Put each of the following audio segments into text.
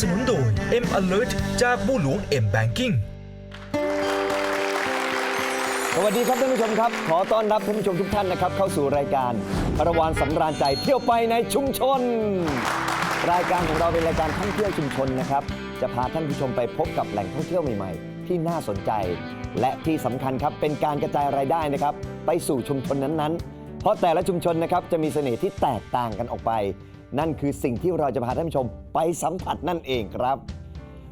สนุนโดย M Alert จากบูหลวง M Banking สวัสดีครับท่านผู้ชมครับ ขอต้อนรับท่านผู้ชมทุกท่านนะครับ เข้าสู่รายการคารวานสำราญใจเที่ยวไปในชุมชน รายการของเราเป็นรายการท่องเที่ยวชุมชนนะครับ จะพาท่านผู้ชมไปพบกับแหล่งท่องเที่ยวใหม่ๆ ที่น่าสนใจ และที่สำคัญครับเป็นการกระจายรายได้นะครับ ไปสู่ชุมชนนั้นๆ เพราะแต่ละชุมชนนะครับจะมีเสน่ห์ที่แตกต่างกันออกไป นั่นคือสิ่งที่เราจะพาท่านผู้ชมไปสัมผัสนั่นเองครับ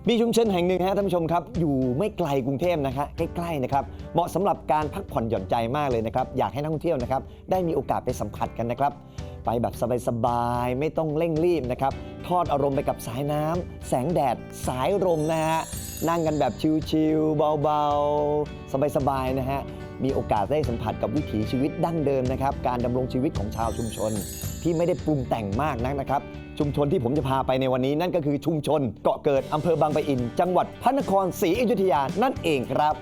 มีชุมชนแห่งหนึ่งฮะท่านผู้ชมครับ อยู่ไม่ไกลกรุงเทพนะคะใกล้ๆนะครับเหมาะสำหรับการพักผ่อนหย่อนใจมากเลยนะครับอยากให้นักท่องเที่ยวนะครับได้มีโอกาสไปสัมผัสกันนะครับ ไปแบบสบายๆไม่ต้องเร่งรีบนะครับทอดอารมณ์ไปกับสายน้ำแสงแดดสายลมนะฮะนั่งกันแบบชิลๆเบาๆ สบายๆนะฮะ มีโอกาสได้สัมผัสกับวิถีชีวิตดั้งเดิมนะครับ การดำรงชีวิตของชาวชุมชน ที่ไม่ได้ปรุงแต่งมากนักนะครับ ชุมชนที่ผมจะพาไปในวันนี้ นั่นก็คือชุมชนเกาะเกิดอำเภอบางปะอิน จังหวัดพระนครศรีอยุธยานั่นเองครับ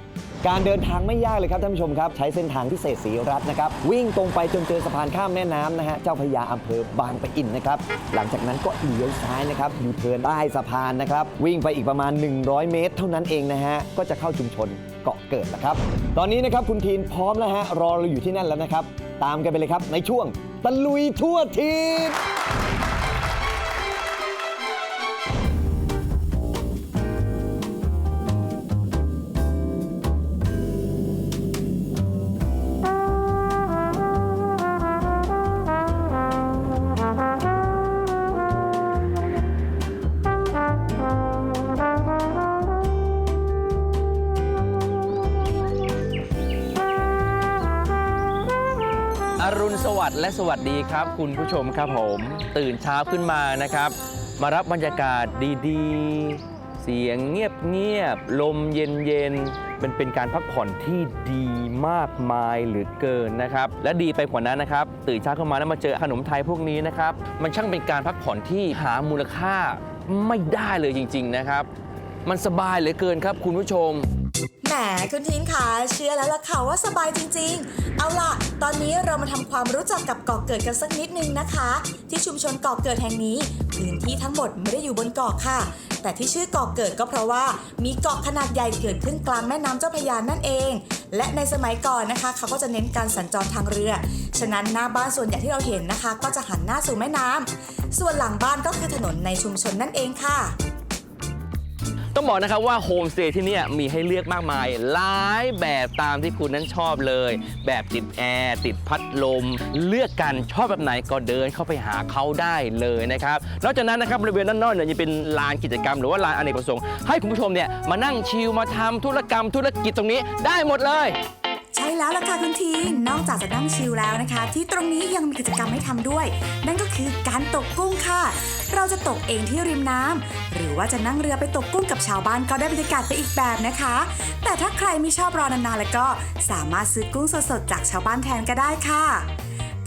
การเดินทางไม่ยากเลยครับท่านผู้ชมครับ ใช้เส้นทางพิเศษศรีรัตน์นะครับ วิ่งตรงไปจนเจอสะพานข้ามแม่น้ำนะฮะเจ้าพระยาอำเภอบางปะอินนะครับหลังจากนั้นก็เลี้ยวซ้ายนะครับอยู่เทินใต้สะพานนะครับวิ่งไปอีกประมาณ 100 เมตร เท่านั้นเองนะฮะก็จะเข้าชุมชน เกาะเกิดแล้วครับ ตอนนี้นะครับคุณทีนพร้อมแล้วฮะรอเราอยู่ที่นั่นแล้วนะครับ ตามกันไปเลยครับในช่วงตะลุยทั่วทีม และสวัสดีครับ คุณผู้ชมครับผม ตื่นเช้าขึ้นมานะครับ มารับบรรยากาศดีๆ เสียงเงียบๆลมเย็นๆเป็นเป็นการพักผ่อนที่ดีมากมายเหลือเกินนะครับ และดีไปกว่านั้นนะครับ ตื่นเช้าขึ้นมาแล้วมาเจอขนมไทยพวกนี้นะครับ มันช่างเป็นการพักผ่อนที่หามูลค่าไม่ได้เลยจริง ๆนะครับ มันสบายเหลือเกินครับ คุณผู้ชม แหมคุณทีนคะเชื่อแล้วล่ะค่ะว่าสบายจริงๆ เอาล่ะ ตอนนี้เรามาทำความรู้จักกับเกาะเกิดกันสักนิดนึงนะคะ ที่ชุมชนเกาะเกิดแห่งนี้ พื้นที่ทั้งหมดไม่ได้อยู่บนเกาะค่ะ แต่ที่ชื่อเกาะเกิดก็เพราะว่ามีเกาะขนาดใหญ่เกิดขึ้นกลางแม่น้ำเจ้าพระยานั่นเอง และในสมัยก่อนนะคะ เขาก็จะเน้นการสัญจรทางเรือ ฉะนั้นหน้าบ้านส่วนใหญ่ที่เราเห็นนะคะ ก็จะหันหน้าสู่แม่น้ำส่วนหลังบ้านก็คือถนนในชุมชนนั่นเองค่ะ ต้องบอกนะครับว่าโฮมสเตย์ที่นี่มีให้เลือกมากมายหลายแบบตามที่คุณนั้นชอบเลย แบบติดแอร์ติดพัดลม เลือกกันชอบแบบไหนก็เดินเข้าไปหาเขาได้เลยนะครับนอกจากนั้นนะครับบริเวณด้านนอกเนี่ยยังเป็นลานกิจกรรมหรือว่าลานอเนกประสงค์ให้คุณผู้ชมเนี่ยมานั่งชิลมาทำธุรกรรมธุรกิจตรงนี้ได้หมดเลย ใช่แล้วล่ะค่ะคุณทีนอกจากจะนั่งชิลแล้วนะคะ ที่ตรงนี้ยังมีกิจกรรมให้ทำด้วย นั่นก็คือการตกกุ้งค่ะ เราจะตกเองที่ริมน้ำหรือว่าจะนั่งเรือไปตกกุ้งกับชาวบ้านก็ได้บรรยากาศไปอีกแบบนะคะ แต่ถ้าใครไม่ชอบรอนานๆแล้วก็สามารถซื้อกุ้งสดๆจากชาวบ้านแทนก็ได้ค่ะ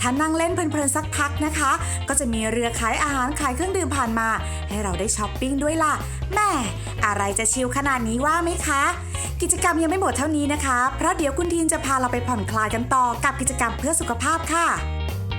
ถ้านั่งเล่นเพลินๆสักพักนะคะ ก็จะมีเรือขายอาหารขายเครื่องดื่มผ่านมา ให้เราได้ช้อปปิ้งด้วยล่ะแม่อะไรจะชิลขนาดนี้ว่าไหมคะ กิจกรรมยังไม่หมดเท่านี้นะคะ เพราะเดี๋ยวคุณทีนจะพาเราไปผ่อนคลายกันต่อกับกิจกรรมเพื่อสุขภาพค่ะ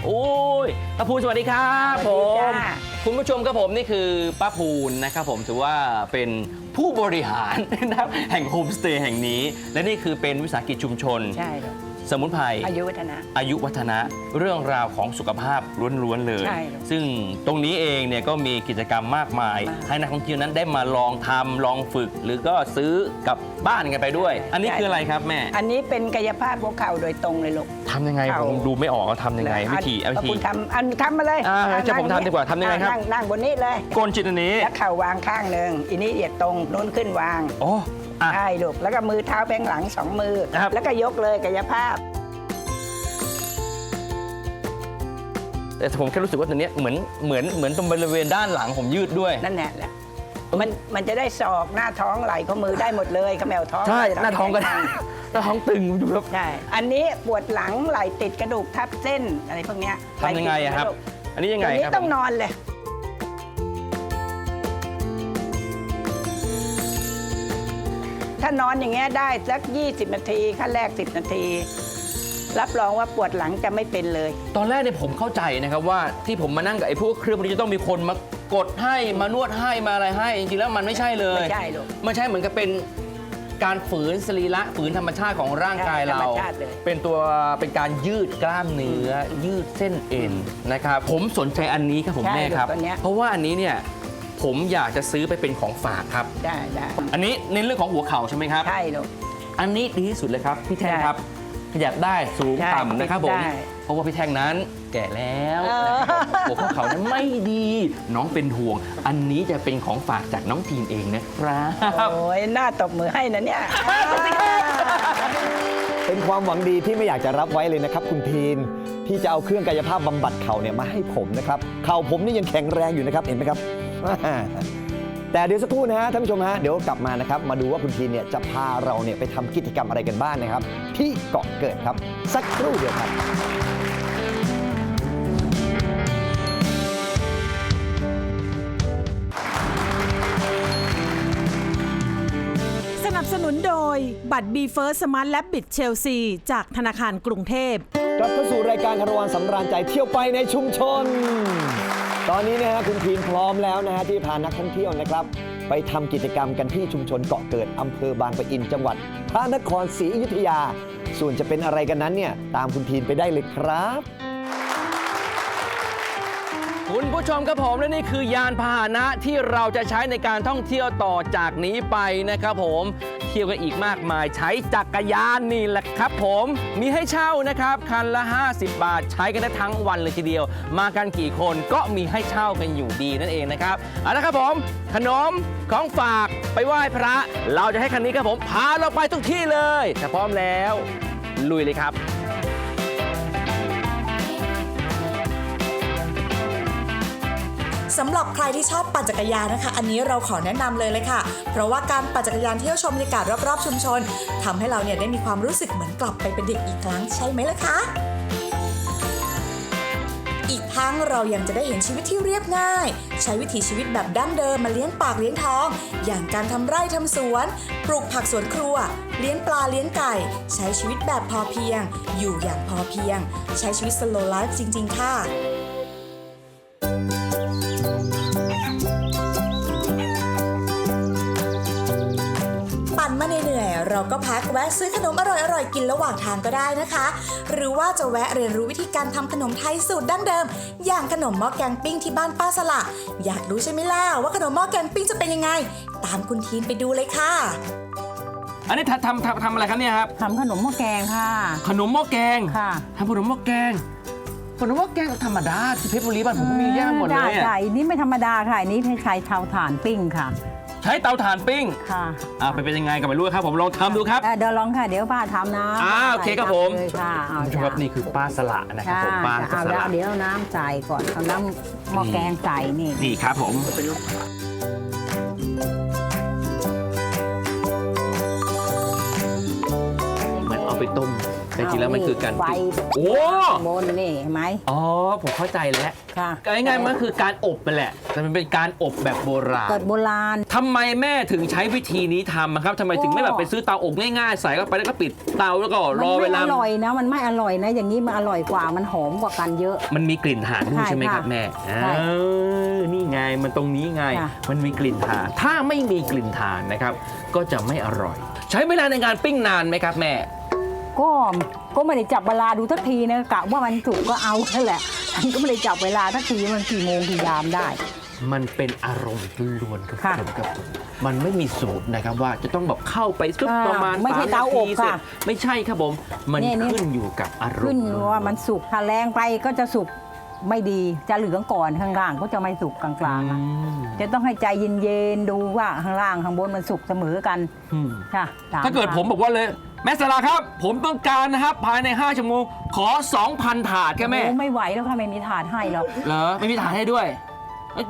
โอ้ยป้าพูนสวัสดีครับผสวัสดีม จ้า คุณผู้ชมครับผมนี่คือป้าพูนนะครับผมถือว่าเป็นผู้บริหารนะครับแห่งโฮมสเตย์แห่งนี้ และนี่คือเป็นวิสาหกิจชุมชน ใช่ครับ สมุนไพรอายุวัฒนะ อายุวัฒนะเรื่องราวของสุขภาพล้วนๆเลย ใช่ครับซึ่งตรงนี้เองเนี่ยก็มีกิจกรรมมากมาย มากให้นักท่องเที่ยวนั้นได้มาลองทำลองฝึก หรือก็ซื้อกลับบ้านกันไปด้วยอันนี้คืออะไรครับแม่อันนี้เป็นกายภาพหัวเข่าโดยตรงเลยลูก ทำยังไงเอาผมดูไม่ออกว่าทำยังไงวิธีวิเอาธี คุณทำอันทำมาเลยอ่าอะจะผมนั่ทำดีกว่าทำยังไงครับ อะนั่นั่งบนนี้เลยโกนจิตอันนี้แล้วเข่าวางข้างหนึ่งอันนี้เหยียดตรงโน้นขึ้นวาง โอ้ อะใช่ลูก แล้วก็มือเท้าแบงหลังสองมือ ครับ แล้วก็ยกเลยกายภาพ แต่ผมแค่รู้สึกว่าตัวเนี้ยเหมือนเหมือนเหมือนตรงบริเวณด้านหลังผมยืดด้วย นั่นแหละแหละ มันมันจะได้ศอกหน้าท้องไหล่ข้อมือได้หมดเลยขมแมวท้องใช่เรหน้าท้องก็ได้ข้างหน้าท้องตึงดูแล้ว ใช่อันนี้ปวดหลังไหล่ติดกระดูกทับเส้นอะไรพวกเนี้ยทำยังไงอะครับหล่ติดกะดูกอันนี้ยังไงตัวนี้ครับต้องนอนเลย ถ้านอนอย่างเงี้ยได้สัก 20 นาทีขั้นแรก 10 นาที รับรองว่าปวดหลังจะไม่เป็นเลย ตอนแรกเนี่ยผมเข้าใจนะครับว่าที่ผมมานั่งกับไอ้พวกเครื่องพวกนี้จะต้องมีคนมากดให้มานวดให้มาอะไรให้จริงๆแล้วมันไม่ใช่เลยไม่ใช่ลูกมันใช่เหมือนกับเป็นการฝืนสรีระฝืนธรรมชาติของร่างกายเรา ธรรมชาติเลย เป็นตัวเป็นการยืดกล้ามเนื้อ ยืดเส้นเอ็นนะครับผมสนใจอันนี้ครับผมใช่แม่ครับตัวเนี้ย เพราะว่าอันนี้เนี่ย ผมอยากจะซื้อไปเป็นของฝากครับ ได้ได้อันนี้เน้นเรื่องของหัวเข่าใช่ไหมครับ ใช่ลูก อันนี้ดีที่สุดเลยครับพี่แท่งใช่ครับขยับได้สูงใช่ต่ำนะครับผมได้ เพราะว่าพี่แท่งนั้นแก่แล้วเออหัวข้อเขานั้นไม่ดี น้องเป็นห่วง อันนี้จะเป็นของฝากจากน้องทีนเองนะครับ โอ้ยหน้าตบมือให้นะเนี่ย เป็นความหวังดีที่ไม่อยากจะรับไว้เลยนะครับ คุณทีนที่จะเอาเครื่องกายภาพบำบัดเข่าเนี่ยมาให้ผมนะครับเข่าผมนี่ยังแข็งแรงอยู่นะครับเห็นไหมครับ แต่เดี๋ยวสักครู่นะฮะท่านผู้ชมฮะเดี๋ยวกลับมานะครับมาดูว่าคุณทีนเนี่ยจะพาเราเนี่ยไปทำกิจกรรมอะไรกันบ้างนะครับ ที่เกาะเกิดครับ สักครู่เดียวครับสนับสนุนโดยบัตร b ีเฟิร์สสมาร์ทและบิดเชลซีจากธนาคารกรุงเทพ กลับเข้าสู่รายการคารวานสำราญใจเที่ยวไปในชุมชน ตอนนี้นะฮะคุณทีนพร้อมแล้วนะฮะที่พานักท่องเที่ยวนะครับ ไปทำกิจกรรมกันที่ชุมชนเกาะเกิดอำเภอบางปะอินจังหวัดพระนครศรีอยุธยา ส่วนจะเป็นอะไรกันนั้นเนี่ยตามคุณทีนไปได้เลยครับ คุณผู้ชมครับผมและนี่คือยานพาหนะที่เราจะใช้ในการท่องเที่ยวต่อจากนี้ไปนะครับผมเที่ยวกันอีกมากมายใช้จักรยานนี่แหละครับผมมีให้เช่านะครับคันละ 50 บาท ใช้กันได้ทั้งวันเลยทีเดียว มากันกี่คนก็มีให้เช่ากันอยู่ดีนั่นเองนะครับเอาละครับผม ขนมของฝากไปไหว้พระ เราจะให้คันนี้ครับผมพาเราไปทุกที่เลยถ้าพร้อมแล้ว ลุยเลยครับ สำหรับใครที่ชอบปั่นจักรยานนะคะ อันนี้เราขอแนะนำเลยเลยค่ะ เพราะว่าการปั่นจักรยานเที่ยวชมบรรยากาศรอบๆชุมชนทำให้เราเนี่ยได้มีความรู้สึกเหมือนกลับไปเป็นเด็กอีกครั้งใช่ไหมล่ะคะอีกทั้งเรายังจะได้เห็นชีวิตที่เรียบง่าย ใช้วิถีชีวิตแบบดั้งเดิมมาเลี้ยงปากเลี้ยงท้อง อย่างการทำไร่ทำสวน ปลูกผักสวนครัว เลี้ยงปลาเลี้ยงไก่ ใช้ชีวิตแบบพอเพียง อยู่อย่างพอเพียง ใช้ชีวิต slow life จริง ๆ ค่ะ เหนื่อยๆเราก็พักแวะซื้อขนมอร่อยๆกินระหว่างทางก็ได้นะคะ หรือว่าจะแวะเรียนรู้วิธีการทำขนมไทยสูตรดั้งเดิม อย่างขนมหม้อแกงปิ้งที่บ้านป้าสละ อยากรู้ใช่ไหมล่ะว่าขนมหม้อแกงปิ้งจะเป็นยังไง ตามคุณทีนไปดูเลยค่ะอันนี้ทำทำทำทำอะไรครับเนี่ยครับทำขนมหม้อแกงค่ะ ขนมหม้อแกงค่ะทำขนมหม้อแกงขนมหม้อแกงธรรมดาที่เพชรบุรีบ้านผมก็มีเยอะหมดเลยได้อะใช่นี่ไม่ธรรมดาค่ะอันนี้ใช้เตาถ่านปิ้งค่ะ ใช้เตาถ่านปิ้งค่ะอ่าไปเป็นยังไงกันไม่รู้ครับผมลองทำดูครับ เอ่อเดี๋ยวลองค่ะ เดี๋ยวป้าทำนะอ่าโอเคครับผมเลยค่ะเอาคุณผู้ชมครับนี่คือป้าสละนะครับค่ะผมป้าเอาสแล้วละ เดี๋ยวเอาน้ำใส่ก่อนเอาน้ำหม้อแกงใส่นี่นี่ครับผม เหมือนเอาไปต้ม แต่จริงๆแล้วมันคือการไฟปิ้งโอ้บนนี่เห็นไหมอ๋อผมเข้าใจแล้วค่ะก็ง่ายๆมันคือการอบไปแหละ แต่มันเป็นการอบแบบโบราณเกิดโบราณทำไมแม่ถึงใช้วิธีนี้ทำอะครับทำไมถึงไม่แบบไปซื้อเตาอบง่ายๆ ใส่เข้าไปแล้วก็ปิดเตาแล้วก็รอมันเวไม่ลาอร่อยนะ มันไม่อร่อยนะ อย่างนี้มันอร่อยกว่ามันหอมกว่ากันเยอะ มันมีกลิ่นถ่านด้วยใช่ใช่ไหมครับค่ะแม่ใช่อ้าวนี่ไงมันตรงนี้ไงค่ะมันมีกลิ่นถ่าน ถ้าไม่มีกลิ่นถ่านนะครับ ก็จะไม่อร่อย ใช้เวลาในการปิ้งนานไหมครับแม่ ก็ก็ไม่ได้จับเวลาดูทักทีนะกะว่ามันสุกก็เอานั่นแหละฉันก็ไม่ได้จับเวลาทักทีมันกี่โมงกี่ยามได้ มันเป็นอารมณ์ล้วนๆครับค่ะผมครับผมมันไม่มีสูตรนะครับว่าจะต้องแบบเข้าไปซุปอ่าประมาณไม่ใช่สเตาอบนทีเสร็จค่ะไม่ใช่ครับผม มันเนี่ยเนี่ย ขึ้นอยู่กับอารมขึ้นณ์ว่ามันสุกถ้าแรงไปก็จะสุกไม่ดีจะเหลืองก่อนข้างล่างก็จะไม่สุกกลางๆอือะมจะต้องให้ใจเย็นๆดูว่าข้างล่างข้างบนมันสุกเสมอกันอืม ค่ะสถ้าเกิดทงผมบอกว่าเลย แม่สลาครับ ผมต้องการนะครับภายใน 5ชั่วโมงขอ 2,000 ถาดแค่แม่ โอ้ไม่ไหวแล้วค่ะไม่มีถาดให้หรอก เหรอ ไม่มีถาดให้ด้วย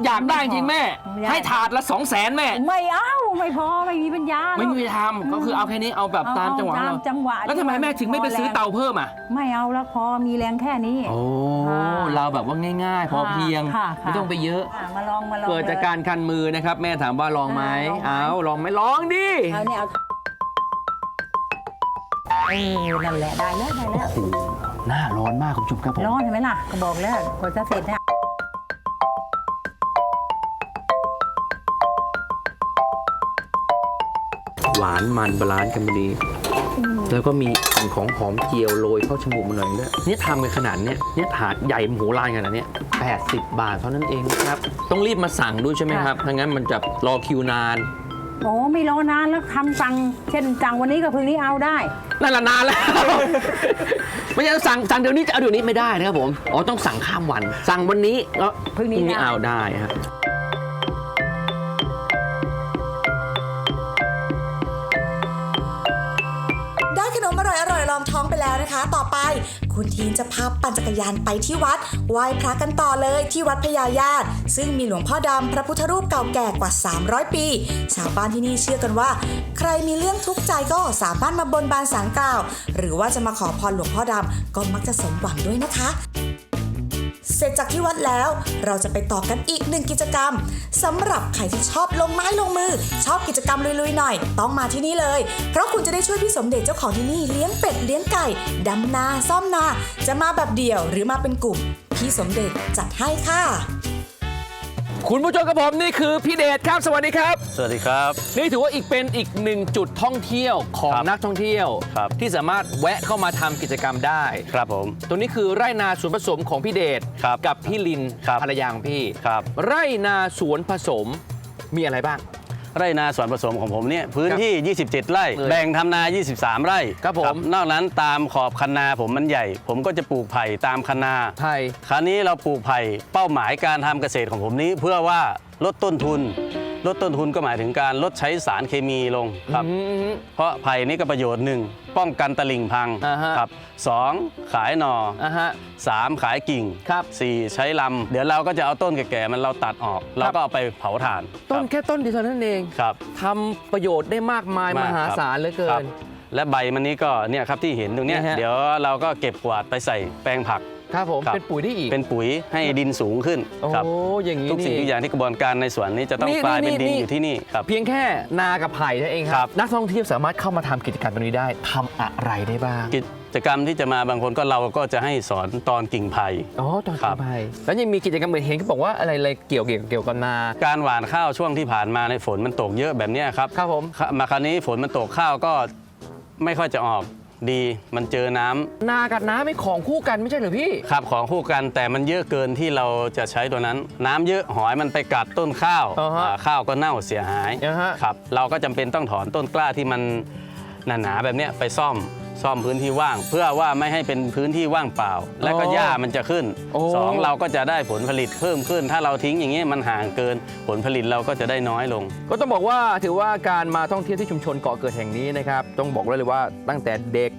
อยากได้จริงแม่ ไม่ได้ ให้ถาดละ 2 0 0แสนแม่ ไม่เอาไม่พอไม่มีปัญญาหรอก ไม่มีทำก็คือเอาแค่นี้เอาแบบเอาตามจังหวะเอาเราตามจังหวะแล้วทำไมแม่ถึงไม่ไปซื้อเตาเพิ่มอะ ไม่เอาแล้วพอมีแรงแค่นี้ โอ้ ค่ะเราแบบว่าง่ายๆ พอเพียง ค่ะค่ะ ไม่ต้องไปเยอะ อะมาลองมาลองเกิดจากการคันมือนะครับ แม่ถามว่าลองไหมอ่าลองไหม เอาลองไหมลองดิ เอาเนี่ยเอา นั่นแหละได้แล้วได้แล้วโอ้โหหน้าร้อนมากคุณผู้ชมครับผมร้อนเห็นไหมล่ะก็บอกแล้วกว่จะเสร็จเนี่หวานมันบาลานซ์กันดี แล้วก็มีกลิ่นของหอมเจียวโรยเข้าชมูกมาหน่อยด้วยเนี่ยทำกันขนาดเนี้ยเนี่ยถาดใหญ่โหฬารขนาดเนี้ย80 บาทเท่านั้นเองนะครับ ต้องรีบมาสั่งด้วยใช่ไหมครับถ้างั้นมันจะรอคิวนาน โอ้ไม่รอนานแล้วทำสั่งเช่นสั่งวันนี้กับพรุ่งนี้เอาได้ นั่นละนานแล้ว ไม่ใช่สั่งสั่งเดี๋ยวนี้จะเอาเดี๋ยวนี้ไม่ได้นะครับผม อ๋อต้องสั่งข้ามวัน สั่งวันนี้แล้วพรุ่งนี้ได้เอาได้ฮะได้ขนมอร่อยๆรองท้องไปแล้วนะคะ ต่อไป คุณทีนจะพาปั่นจักรยานไปที่วัดไหว้พระกันต่อเลยที่วัดพญาญาติ ซึ่งมีหลวงพ่อดำพระพุทธรูปเก่าแก่กว่า 300 ปี ชาวบ้านที่นี่เชื่อกันว่า ใครมีเรื่องทุกข์ใจก็สามารถมาบนบานสารกล่าว หรือว่าจะมาขอพรหลวงพ่อดำก็มักจะสมหวังด้วยนะคะ เสร็จจากที่วัดแล้ว เราจะไปต่อกันอีกหนึ่งกิจกรรมสำหรับใครที่ชอบลงไม้ลงมือ ชอบกิจกรรมลุยๆหน่อย ต้องมาที่นี่เลย เพราะคุณจะได้ช่วยพี่สมเด็จเจ้าของที่นี่เลี้ยงเป็ดเลี้ยงไก่ดำนาซ่อมนา จะมาแบบเดี่ยวหรือมาเป็นกลุ่ม พี่สมเด็จจัดให้ค่ะ คุณผู้ชมกับผมนี่คือพี่เดชครับสวัสดีครับ สวัสดีครับ นี่ถือว่าอีกเป็นอีกหนึ่งจุดท่องเที่ยวของครับนักท่องเที่ยว ครับ ที่สามารถแวะเข้ามาทำกิจกรรมได้ ครับผม ตรงนี้คือไร่นาสวนผสมของพี่เดชครับกับพี่ลินครับภรรยาของพี่ ครับ ไร่นาสวนผสมมีอะไรบ้าง ไร่นาสวนผสมของผมเนี่ยพื้นที่ 27 ไร่เลยแบ่งทำนา 23 ไร่ครับผมนอกนั้นตามขอบคันนาผมมันใหญ่ ผมก็จะปลูกไผ่ตามคันนาไทยคราวนี้เราปลูกไผ่เป้าหมายการทำเกษตรของผมนี้เพื่อว่าลดต้นทุน ลดต้นทุนก็หมายถึงการลดใช้สารเคมีลงครับอืมเพราะไผ่นี่ก็ประโยชน์หนึ่งป้องกันตลิ่งพังอ่าฮะครับสองขายหนออะฮะสามขายกิ่งครับสี่ใช้ลำ เดี๋ยวเราก็จะเอาต้นแก่ๆมันเราตัดออกเราก็เอาไปเผาถ่าน ต้นครับแค่ต้นเดียวเท่านั้นเองครับทำประโยชน์ได้มากมายมมากหาครับศาลเหลือเกิครันบและใบมันนี้ก็เนี่ยครับที่เห็นตรงเนี้ยนี่ฮะเดี๋ยวเราก็เก็บกวาดไปใส่แปลงผัก ครับผมครับ เป็นปุ๋ยได้อีกเป็นปุ๋ยให้ดินสูงขึ้นโอ้ครับอย่างนี้ทุกสิ่งนี่ทุกอย่างที่กระบวนการในสวนนี้จะต้องนี่กลายนี่เป็นดินนี่อยู่ที่นี่ครับ เพียงแค่นากับไผ่เท่านั้นเองคครัรับ บ นักท่องเที่ยวสามารถเข้ามาทำกิจกรรมตรงนี้ได้ทำอะไรได้บ้างกิจกรรมที่จะมาบางคนก็เราก็จะให้สอนตอนกิ่งไผ่ อ๋อตอนครัทำบไผ่แล้วยังมีกิจกรรมอื่นเห็นเขาบอกว่าอะไรอะไรเกี่ยวเกี่ยวเกี่ยวกับนา การหว่านข้าวช่วงที่ผ่านมาในฝนมันตกเยอะแบบเนี้ยครับครับผม มาคราวนี้ฝนมันตกข้าวก็ไม่ค่อยจะออก ดีมันเจอน้ำนากับน้ำไม่ของคู่กันไม่ใช่เหรือพี่ ครับของคู่กันแต่มันเยอะเกินที่เราจะใช้ตัวนั้น น้ำเยอะหอยมันไปกัดต้นข้าวอ่าฮะอ่าข้าวก็เน่าเสียหายอ่าฮะ ครับเราก็จำเป็นต้องถอนต้นกล้าที่มันหนาๆแบบเนี้ยไปซ่อม ซ่อมพื้นที่ว่าง เพื่อว่าไม่ให้เป็นพื้นที่ว่างเปล่า แล้วก็หญ้ามันจะขึ้นโอ้สองเราก็จะได้ผลผลิตเพิ่มขึ้น ถ้าเราทิ้งอย่างนี้ยมันห่างเกิน ผลผลิตเราก็จะได้น้อยลง ก็ต้องบอกว่าถือว่าการมาท่องเที่ยวที่ชุมชนเกาะเกิดแห่งนี้นะครับต้องบอกได้เลยว่าตั้งแต่เด็ก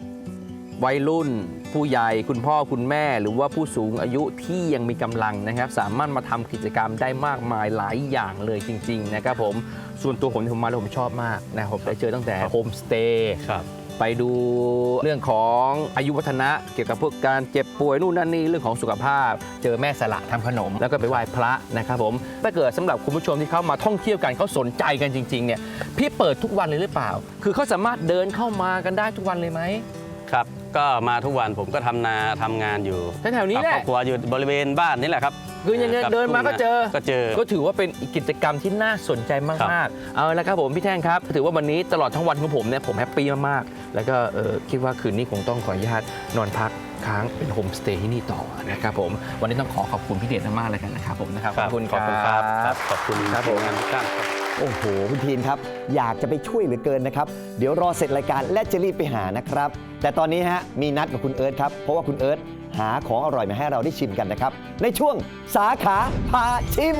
วัยรุ่นผู้ใหญ่คุณพ่อคุณแม่หรือว่าผู้สูงอายุที่ยังมีกำลังนะครับ สามารถมาทำกิจกรรมได้มากมายหลายอย่างเลยจริง ๆ นะครับผมส่วนตัวผมที่ผมมาแล้วผมชอบมากนะครับผมได้เจอตั้งแต่โฮมสเตย์ครับ ไปดูเรื่องของอายุวัฒนะ เกี่ยวกับพวกการเจ็บป่วยนู่นนั่นนี่เรื่องของสุขภาพ เจอแม่สละทำขนม แล้วก็ไปไหว้พระนะครับผมถ้าเกิดสำหรับคุณผู้ชมที่เข้ามาท่องเที่ยวกันเขาสนใจกันจริงๆเนี่ยพี่เปิดทุกวันเลยหรือเปล่า คือเขาสามารถเดินเข้ามากันได้ทุกวันเลยไหมครับ ก็มาทุกวันผมก็ทำนาทำงานอยู่แถวๆนี้แหครละอบครัวอยู่บริเวณบ้านนี่แหละครับ คือยังไงครับเดินมาก็เจอ ก็เจอ ก็ถือว่าเป็นอีกกิจกรรมที่น่าสนใจครัมากบๆเอาละครับผมพี่แท่งครับ ถือว่าวันนี้ตลอดทั้งวันของผมเนี่ยผมแฮปปี้มากๆ แล้วก็เอ่อคิดว่าคืนนี้คงต้องขออนุญาตนอนพักค้างเป็นโฮมสเตย์ที่นี่ต่อนะครับผม วันนี้ต้องขอขอบคุณพี่เดชมากๆเลยกันนะครับผมนะครับครับขอบคุณครับครับ ขอบคุณครับผมทีงานทุกท่านครับโอ้โหคุณทีนครับ อยากจะไปช่วยเหลือเกินนะครับ เดี๋ยวรอเสร็จรายการและจะรีบไปหานะครับ แต่ตอนนี้ฮะมีนัดกับคุณเอิร์ธครับ เพราะว่าคุณเอิร์ธ หาของอร่อยมาให้เราได้ชิมกันนะครับ ในช่วงสาขาพาชิม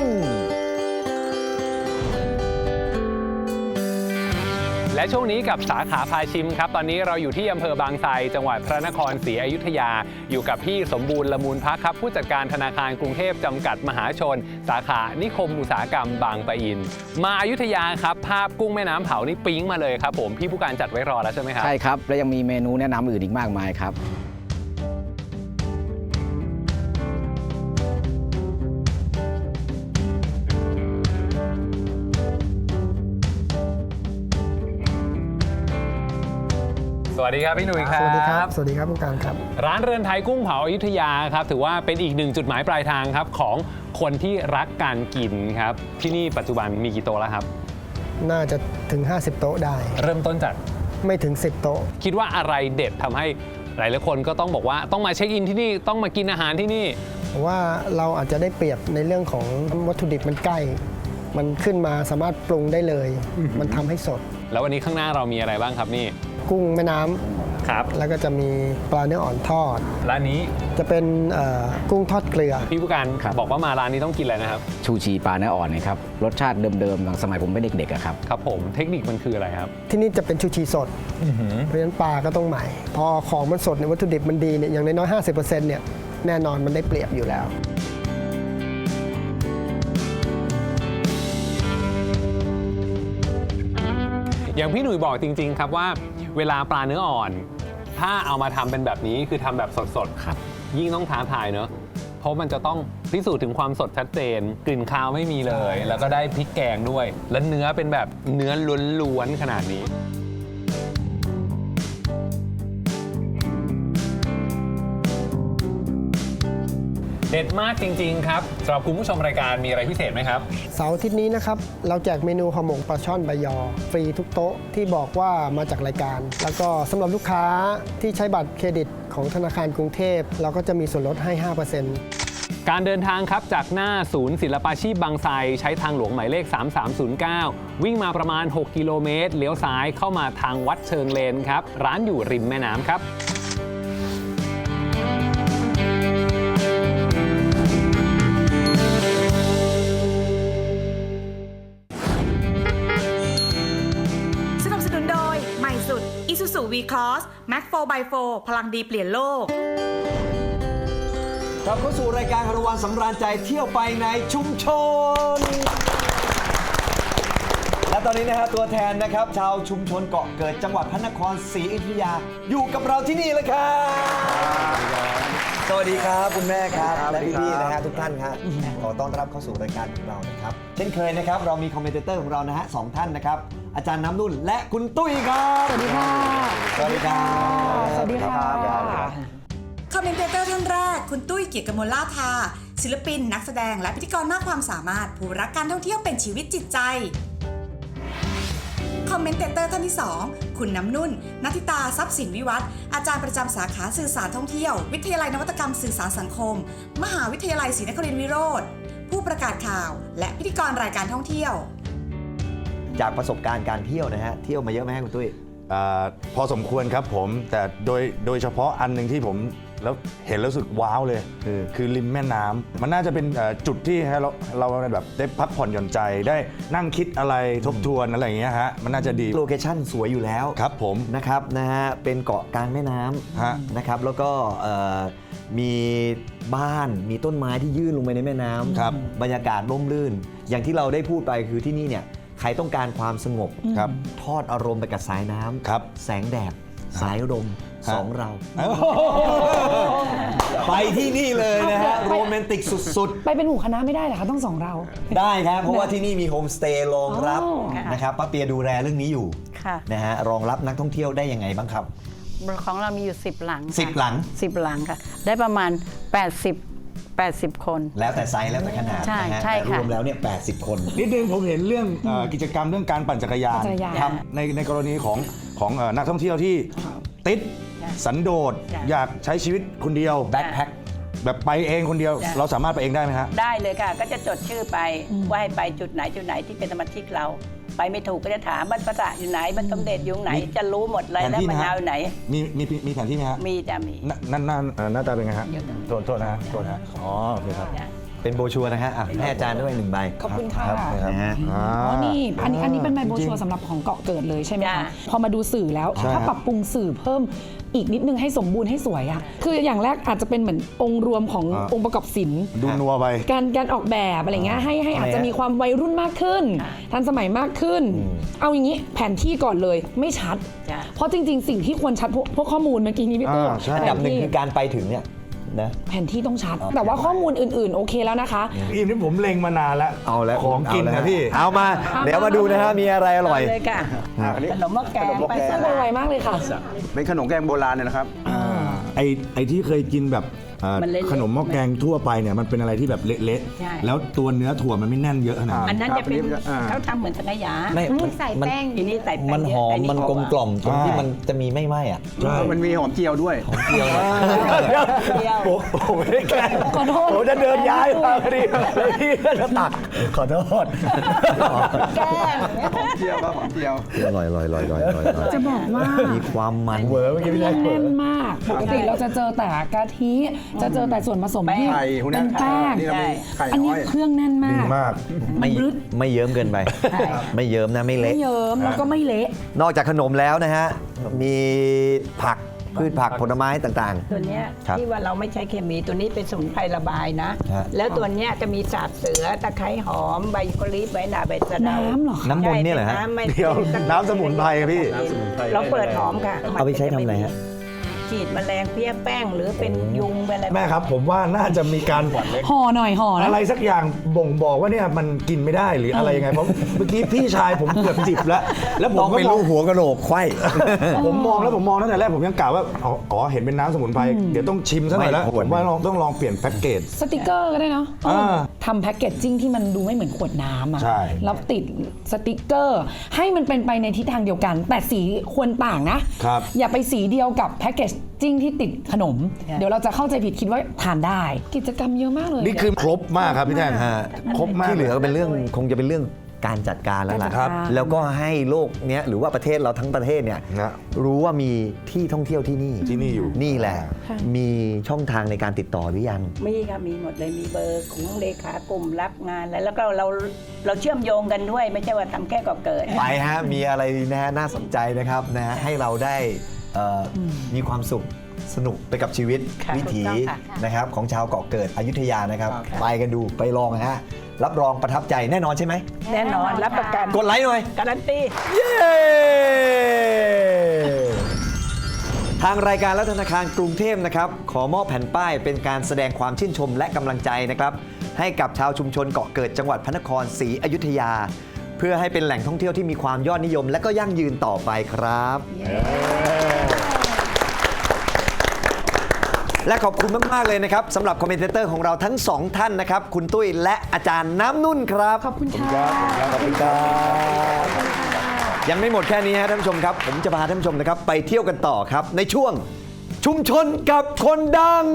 และช่วงนี้กับสาขาพาชิมครับ ตอนนี้เราอยู่ที่อำเภอบางไทรจังหวัดพระนครศรีอยุธยา อยู่กับพี่สมบูรณ์ละมูลพักครับ ผู้จัดการธนาคารกรุงเทพจำกัดมหาชน สาขานิคมอุตสาหกรรมบางปะอิน มาอายุทยาครับ ภาพกุ้งแม่น้ำเผานี่ปิ๊งมาเลยครับผมพี่ผู้การจัดไว้รอแล้วใช่ไหมครับ ใช่ครับ และยังมีเมนูแนะนำอื่นอีกมากมายครับ วัสดีครับพี่หนุ่ยครับ สวัสดีครับ สวัสดีครับผู้การครับ ร้านเรือนไทยกุ้งเผาอยุธยาครับ ถือว่าเป็นอีกหนึ่งจุดหมายปลายทางครับของคนที่รักการกินครับ ที่นี่ปัจจุบันมีกี่โต๊ะแล้วครับ น่าจะถึง 50 โต๊ะได้ เริ่มต้นจากไม่ถึง 10 โต๊ะ คิดว่าอะไรเด็ดทำให้หลายหลายๆคนก็ต้องบอกว่าต้องมาเช็คอินที่นี่ต้องมากินอาหารที่นี่เพราะว่าเราอาจจะได้เปรียบในเรื่องของวัตถุดิบมันใกล้ มันขึ้นมาสามารถปรุงได้เลย มันทำให้สด แล้ววันนี้ข้างหน้าเรามีอะไรบ้างครับนี่ กุ้งแม่น้ำครับแล้วก็จะมีปลาเนื้ออ่อนทอด ร้านนี้จะเป็นเอ่อกุ้งทอดเกลือ พี่ผู้การบอกว่ามาร้านนี้ต้องกินอะไรนะครับ ชูชีปลาเนื้ออ่อนนะครับรสชาติเดิมๆอย่างสมัยผมเป็นเด็กๆอะครับ ครับผมเทคนิคมันคืออะไรครับ ที่นี่จะเป็นชูชีสด เพราะฉะนั้นปลาก็ต้องใหม่ พอของมันสดในยวัตถุดิบมันดีเนี่ยอย่างน้อยๆ50%เนี่ยแน่นอนมันได้เปรียบอยู่แล้ว อย่างพี่หนุ่ยบอกจริง ๆ ครับว่า เวลาปลาเนื้ออ่อน ถ้าเอามาทำเป็นแบบนี้คือทำแบบสดๆครับ ยิ่งต้องท้าทายเนอะเพราะมันจะต้องพิสูจน์ถึงความสดชัดเจน กลิ่นคาวไม่มีเลย แล้วก็ได้พริกแกงด้วย และเนื้อเป็นแบบเนื้อล้วนๆขนาดนี้ เด็ดมากจริง ๆ ครับสำหรับคุณผู้ชมรายการมีอะไรพิเศษไหมครับ เสาร์อาทิตย์นี้นะครับ เราแจกเมนูห่อหมกปลาช่อนใบยอ ฟรีทุกโต๊ะที่บอกว่ามาจากรายการ แล้วก็สำหรับลูกค้าที่ใช้บัตรเครดิตของธนาคารกรุงเทพ เราก็จะมีส่วนลดให้ 5%การเดินทางครับจากหน้าศูนย์ศิลปาชีพบางไทรใช้ทางหลวงหมายเลข 3309 วิ่งมาประมาณ 6 กิโลเมตร เลี้ยวซ้ายเข้ามาทางวัดเชิงเลนครับ ร้านอยู่ริมแม่น้ำครับ Mac 4 x 4พลังดีเปลี่ยนโลก กลับเข้าสู่รายการคารวันสำราญใจเที่ยวไปในชุมชน และตอนนี้นะครับตัวแทนนะครับ ชาวชุมชนเกาะเกิดจังหวัดพระนครศรีอยุธยาอยู่กับเราที่นี่เลยครับ สวัสดีครับคุณแม่ครับและพี่ๆนะฮะทุกท่านครับขอต้อนรับเข้าสู่รายการของเรานะครับ เช่นเคยนะครับ เรามีคอมเมนเตอร์ของเรานะฮะสองท่านนะครับ อาจารย์น้ำนุ่นและคุณตุ้ยครับสวัสดีครับ วัสดีครับสวัสดีค่ะคอมเมนเตอร์ท่านแรก คุณตุ้ยเกียรติกมลลาภาศิลปิน นักแสดงและพิธีกรมากความสามารถ ผู้รักการท่องเที่ยวเป็นชีวิตจิตใจ คอมเมนเตอร์ท่านที่ 2 คุณน้ำนุ่นนัทธิตาทรัพย์สินวิวัฒน์อาจารย์ประจำสาขาสื่อสารท่องเที่ยว วิทยาลัยนวัตกรรมสื่อสารสังคม มหาวิทยาลัยศรีนครินทรวิโรธผู้ประกาศข่าว และพิธีกรรายการท่องเที่ยว จากประสบการณ์การเที่ยวนะฮะเที่ยวมาเยอะไหมฮะคุณตุ้ย อาพอสมควรครับผมแต่โดยโดยเฉพาะอันหนึ่งที่ผมแล้วเห็นแล้วรู้สึกว้าวเลย คือคือริมแม่น้ำมันน่าจะเป็นเอ่อจุดที่ให้เราเราแบบได้พักผ่อนหย่อนใจได้นั่งคิดอะไรทบทวนอะไรอย่างเงี้ยฮะมันน่าจะดีโลเคชั่นสวยอยู่แล้วครับผม นะครับนะฮะเป็นเกาะกลางแม่น้ฮะำนะครับแล้วก็เอ่อมีบ้านมีต้นไม้ที่ยื่นลงไปในแม่น้ำครับบรรยากาศร่มรื่น อย่างที่เราได้พูดไปคือที่นี่เนี่ย ใครต้องการความสงบครับทอดอารมณ์ไปกับสายน้ำครับ แสงแดด สายลมฮะสองเรา ไปที่นี่เลยนะฮะ โรแมนติกสุด ไปเป็นหมู่คณะไม่ได้เหรอคะต้องสองเรา ๆ ได้ครับ เพราะว่าที่นี่มีโฮมสเตย์รองรับอ๋อ นะครับป้าเปียดูแลเรื่องนี้อยู่ค่ะนะฮะรองรับนักท่องเที่ยวได้ยังไงบ้างครับ ของเรามีอยู่ 10 หลังค่ะสิบหลังสิบหลังค่ะ ได้ประมาณ 80 80 คน แล้วแต่ไซส์แล้วแต่ขนาดใช่นะฮะใช่แต่รค่ะวมแล้วเนี่ย80 คน นิดนึงผมเห็นเรื่องเอ่อกิจกรรมเรื่องการปั่นจักรยานปั่นจักรยาน ครับในในกรณีของของเอ่อนักท่องเที่ยวที่ติดสันโดษจ้ะอยากใช้ชีวิตคนเดียว แบ็คแพ็ค แบบไปเองคนเดียวจ้ะ เราสามารถไปเองได้ไหมฮะ ได้เลยค่ะ ก็จะจดชื่อไปว่าให้ไปจุดไหนจุดไหนที่เป็นสมาชิกเรา ไปไม่ถูกก็จะถามบ้านประสาทอยู่ไหนบ้านสมเด็จอยู่ไหนมีจะรู้หมดเลยแผนแล้วที่มะนะฮะ นาวอยู่ไหน มีมีมีแผนที่ไหมฮะมีจะมี หน้าหน้าหน้าหน้าตาเป็นไงฮะอยู่ตรงโทษโทษนะฮะโทษนะฮะอ๋อโอเคครับเป็นโบรชัวร์นะฮะอะให้อาจารย์ด้วยหนึ่งใบ ขอบคุณค่ะรับครับ นะฮะอ่าอ๋อนี่อันนี้อันนี้เป็นใบโบจริงชัวร์สำหรับของเกาะเกิดเลยใช่ไหมจ้ะคะพอมาดูสื่อแล้ว ใช่ถ้าฮะปรับปรุงสื่อเพิ่ม อีกนิดนึงให้สมบูรณ์ให้สวยอะคืออย่างแรกอาจจะเป็นเหมือนองค์รวมของอ่า องค์ประกอบศิลป์ดูนัวไป การการออกแบบอะไรเงี้ยให้ให้อาจจะมีความวัยรุ่นมากขึ้น ทันสมัยมากขึ้น เอาอย่างนี้แผนที่ก่อนเลยไม่ชัด จ้ะ เพราะจริง ๆ สิ่งที่ควรชัดพวกพวกข้อมูลเมื่อกี้นี้พี่ตุ้ยอ่าใช่ อันดับหนึ่งแผคือการไปถึงเนี่ย นะ แผนที่ต้องชัดโอเคแต่ว่าข้อมูลอื่นๆ โอเคแล้วนะคะ อีมที่ผมเล็งมานานแล้วเอาแล้วของกินเาแล้วนะพี่ เอามา เดี๋ยวมาดูนะฮะมีอะไรอร่อย เลยค่ะขนมหม้อแกงไปสไวลัดๆมากเลยค่ะ เป็นขนมแกงโบราณเนี่ยนะครับ ไอไอที่เคยกินแบบ เอ่อมันเละๆขนมหม้อแกงทั่วไปเนี่ยมันเป็นอะไรที่แบบเละใช่ ๆแล้วตัวเนื้อถั่วมันไม่แน่นเยอะขนาดอันนั้นจะเป็นอ่า เขาทำเหมือนสังขยาไม่มันใส่มันแป้ง ทีนี้ใส่แป้งมันหอม เยะมันแต่กลมกล่อมตรงที่ใช่มันจะมีไม่ไหม้อะใช่มันมีหอมเจียวด้วยหอมเจียวนะเดียวผมผมไม่ได้แกล้งขอโทษ ผมจะเดินย้ายมาพอดีแล้วพี่ก็จะตัก ขอโทษ แกล้ง หอมเจียวครับหอมเจียว อร่อยอร่อยอร่อยอร่อยอร่อยจะบอกว่ามีความมัน เวอร์เมื่อกี้พี่เคแจ๊รื่คองเวอแน่นร์มาก ปกติเราจะเจอแต่กะทิจะเจอแต่ส่วนผสมที่ไข่พวกเนี้เป็ยนแป้งนี่เราเป็นไข่อันนี้อ้อย เครื่องแน่นมาดีกมาก ไม่มันรึด ไม่เยิ้มเกินไปไม่เยิ้มนะไม่ไม่เละ เยิ้มแล้วก็ไม่เละ นอกจากขนมแล้วนะฮะ มีผักพืชผักผลไม้ต่าง ตัวเนี้ยครับที่ว่าเราไม่ใช้เคมีตัวนี้เป็นสมุนไพรระบายนะ ฮะ แล้วตัวเนี้ยจะมีสาบเสือตะไคร้หอมใบยูคาลิปใบหนาใบสะเดาน้ำเหรอคะ น้ำมนต์เนี่ยเหรอฮะ ใช่ป็ำไม่เดี๋ยวน้ำสมุนไพรครับพี่เราเปิดหอมค่ะๆเอาไปใช้ทำอะไรฮะ ฉีดแมลงเพี้ยแป้งหรือเป็นยุงเป็นอะไรแม่ครับ ผมว่าน่าจะมีการห่อหน่อยห่อนะ อะไรสักอย่างบ่งบอกว่าเนี่ยมันกินไม่ได้หรืออะไรยังไงเพราะเมื่อกี้พี่ชายผมเกือบจิบแล้วแล้วผมต้องก็ไปมลูองกหัวกระโหลกไขว้ ผมมองแล้วผมมองตั้งแต่แรกผมยังกล่าวว่าอ๋ออ๋อเห็นเป็นน้ำสมุนไพรเดี๋ยวต้องชิมซะหน่อยแล้วไม่ผควร มว่าลองต้องลองเปลี่ยนแพ็กเกจ สติกเกอร์ก็ได้เนาะอ่าทำแพ็กเกจจิ้งที่มันดูไม่เหมือนขวดน้ำอะใช่ แล้วติดสติกเกอร์ ให้มันเป็นไปในทิศทางเดียวกัน แต่สีควรต่างนะครับ อย่าไปสีเดียวกับแพ็กเกจจิ้งที่ติดขนม เดี๋ยวเราจะเข้าใจผิดคิดว่าทานได้ กิจกรรมเยอะมากเลยนี่คือครบมากครับพี่แท่งฮะครบมากที่เหลือก็เป็นเรื่องคงจะเป็นเรื่องการจัดการแล้วล่ะการจัดการแล้วก็ให้โลกเนี้ยหรือว่าประเทศเราทั้งประเทศเนี่ยนะรู้ว่ามีที่ท่องเที่ยวที่นี่ที่นี่อยู่ นี่แหละ มีช่องทางในการติดต่อหรือยัง มีค่ะมีหมดเลยมีเบอร์ของเลขากลุ่มรับงานแล้วแล้วก็เราเราเชื่อมโยงกันด้วย ไม่ใช่ว่าทำแค่ก่อเกิด ไปฮะ มีอะไรนะฮะน่าสนใจนะครับนะฮะให้เราได้ เอ่ออมีความสุขสนุกไปกับชีวิตค่ะวิถีถูกต้องค่ะ นะครับของชาวเกาะเกิดอยุธยานะครับครับไปกันดูไปลองฮะรับรองประทับใจแน่นอนใช่ไหม แน่นอนรับประกันกดไลค์หน่อย การันตี เย้ ทางรายการและธนาคารกรุงเทพนะครับ ขอมอบแผ่นป้ายเป็นการแสดงความชื่นชมและกำลังใจนะครับ ให้กับชาวชุมชนเกาะเกิดจังหวัดพระนครศรีอยุธยา เพื่อให้เป็นแหล่งท่องเที่ยวที่มีความยอดนิยม และก็ยั่งยืนต่อไปครับ และขอบคุณมาก ๆ เลยนะครับสำหรับคอมเมนเตอร์ของเราทั้งสองท่านนะครับ คุณตุ้ยและอาจารย์น้ำนุ่นครับ ขอบคุณค่ะ ขอบคุณครับ ยังไม่หมดแค่นี้ฮะท่านผู้ชมครับ ผมจะพาท่านผู้ชมนะครับ ไปเที่ยวกันต่อครับ ในช่วงชุมชนกับคนดัง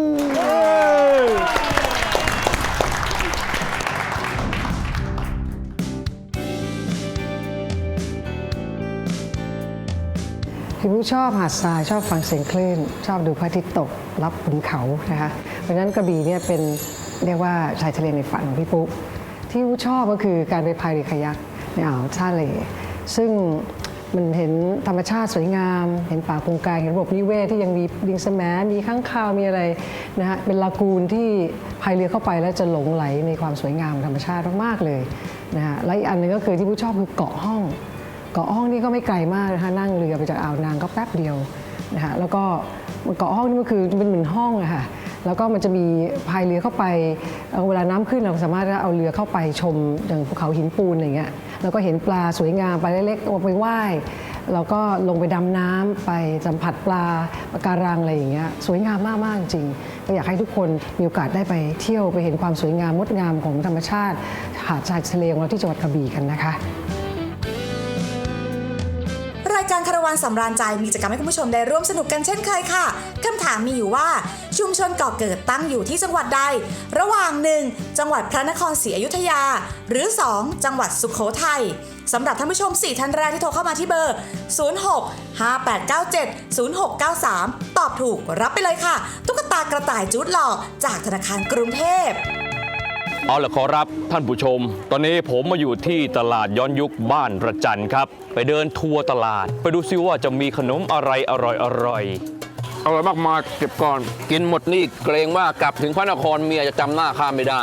พี่ผู้ชอบหาดทรายชอบฟังเสียงคลื่น ชอบดูพระอาทิตย์ตกรับขุนเขานะคะเพราะฉะนั้นกระบี่เนี่ยเป็นเรียกว่าชายทะเลในฝันของพี่ปุ๊ที่ผู้ชอบก็คือการไปพายเรือคายักในอ่าวท่าเลซึ่งมันเห็นธรรมชาติสวยงาม เห็นป่าโกงกลางเห็นระบบนิเวศที่ยังมีลิงสมมีข้างคาวมีอะไรนะฮะเป็นลากูนที่พายเรือเข้าไปแล้วจะหลงไหลในความสวยงามธรรมชาติมากๆเลยนะฮะและอีกอันหนึงก็คือที่ผู้ชอบคือเกาะห้อง เกาะห้องนี่ก็ไม่ไกลมากนะคะนั่งเรือไปจากอ่าวนางก็แป๊บเดียวนะคะแล้วก็เกาะห้องนี่ก็คือเป็นเหมือนห้องอะค่ะแล้วก็มันจะมีพายเรือเข้าไปเอ่อเวลาน้ำขึ้นเราสามารถเอาเรือเข้าไปชมอย่างภูเขาหินปูนอะไรเงี้ยแล้วก็เห็นปลาสวยงามปลาเล็กๆเอาไปไหว้แล้วก็ลงไปดำน้ำไปสัมผัสปลาปะการังอะไรอย่างเงี้ยสวยงามมากๆจริงก็อยากให้ทุกคนมีโอกาสได้ไปเที่ยวไปเห็นความสวยงามงดงามของธรรมชาติ หาดชายทะเลของเราที่จังหวัดกระบี่กันนะคะายการคารวานสำราญใจมีกิจกรรมให้คุณผู้ชมได้ร่วมสนุกกันเช่นเคยค่ะคำถามมีอยู่ว่าชุมชนเกาะเกิดตั้งอยู่ที่จังหวัดใด ระหว่าง 1. จังหวัดพระนครศรีอยุธยา หรือ 2. จังหวัดสุขโขทัยสำหรับท่านผู้ชม 4 ท่านแรกที่โทรเข้ามาที่เบอร์ 06 5897 0693 ตอบถูกรับไปเลยค่ะ ตุ๊กตากระต่ายจูดหล่อจากธนาคารกรุงเทพ เอาละขอรับท่านผู้ชม ตอนนี้ผมมาอยู่ที่ตลาดย้อนยุคบ้านระจันครับ ไปเดินทัวร์ตลาด ไปดูซิว่าจะมีขนมอะไรอร่อยอร่อยอร่อยมากมายเก็บก่อน กินหมดนี่เกรงว่ากลับถึงพระนครเมียจะจำหน้าข้าไม่ได้